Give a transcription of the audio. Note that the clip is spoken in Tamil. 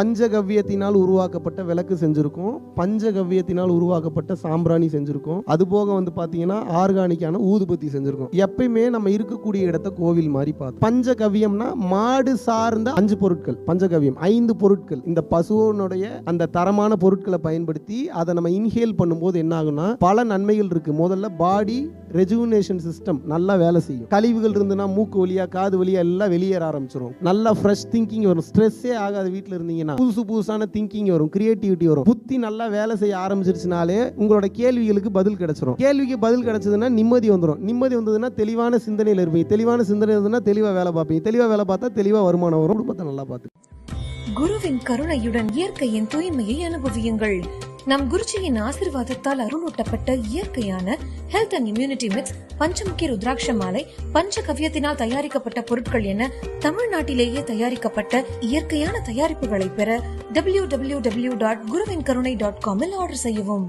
பஞ்சகவ்யத்தினால் உருவாக்கப்பட்ட விளக்கு செஞ்சிருக்கோம். பஞ்சகவ்யத்தினால் உருவாக்கப்பட்ட சாம்பிராணி செஞ்சிருக்கோம். அது போக வந்து பாத்தீங்கன்னா ஆர்கானிக்கான ஊதுபத்தி செஞ்சிருக்கோம். எப்பயுமே நம்ம இருக்கக்கூடிய இடத்த கோவில் மாதிரி பார்த்து. பஞ்சகவ்யம்னா மாடு சார்ந்த அஞ்சு பொருட்கள். பஞ்சகவ்யம் ஐந்து பொருட்கள். இந்த பசுவனுடைய அந்த தரமான பொருட்களை பயன்படுத்தி அதை நம்ம இன்ஹேல் பண்ணும்போது என்ன ஆகும்னா பல நன்மைகள் இருக்கு. முதல்ல பாடி ரெஜுவினேஷன் சிஸ்டம் நல்லா வேலை செய்யும். கழிவுகள் இருந்துன்னா மூக்கு வழியா காது வழியா எல்லாம் வெளியேற ஆரம்பிச்சிடும் நல்லா ஃப்ரெஷ் திங்கிங் வரும். ஸ்ட்ரெஸ்ஸே ஆகாது வீட்டில் இருந்தீங்கன்னா புதுசு புதுசான திங்கிங் வரும். கிரியேட்டிவிட்டி வரும். புத்தி நல்லா வேலை செய்ய ஆரம்பிச்சிருச்சுனாலே உங்களோட கேள்விகளுக்கு பதில் கிடைச்சிரும். கேள்விக்கு பதில் கிடைச்சதுன்னா நிம்மதி வந்துடும் நிம்மதி வந்ததுன்னா தெளிவான சிந்தனையில் இருப்பீங்க. தெளிவான சிந்தனை இருந்ததுன்னா தெளிவாக வேலை பார்ப்பீங்க. தெளிவாக வேலை பார்த்தா தெளிவாக வருமானம் வரும். குடும்பத்தை நல்லா பார்த்து குருவின் கருணையுடன் இயற்கையின் தூய்மையை அனுபவியுங்கள். நம் குருஜியின் ஆசிர்வாதத்தால் அருளூட்டப்பட்ட இயற்கையான health and immunity mix panchamukhi rudraksha மாலை பஞ்சகவ்யத்தினால் தயாரிக்கப்பட்ட பொருட்கள் என தமிழ்நாட்டிலேயே தயாரிக்கப்பட்ட இயற்கையான தயாரிப்புகளை பெற டபிள்யூ டபிள்யூ டபிள்யூ டாட் குருவின் கருணை டாட் காமில் ஆர்டர் செய்யவும்.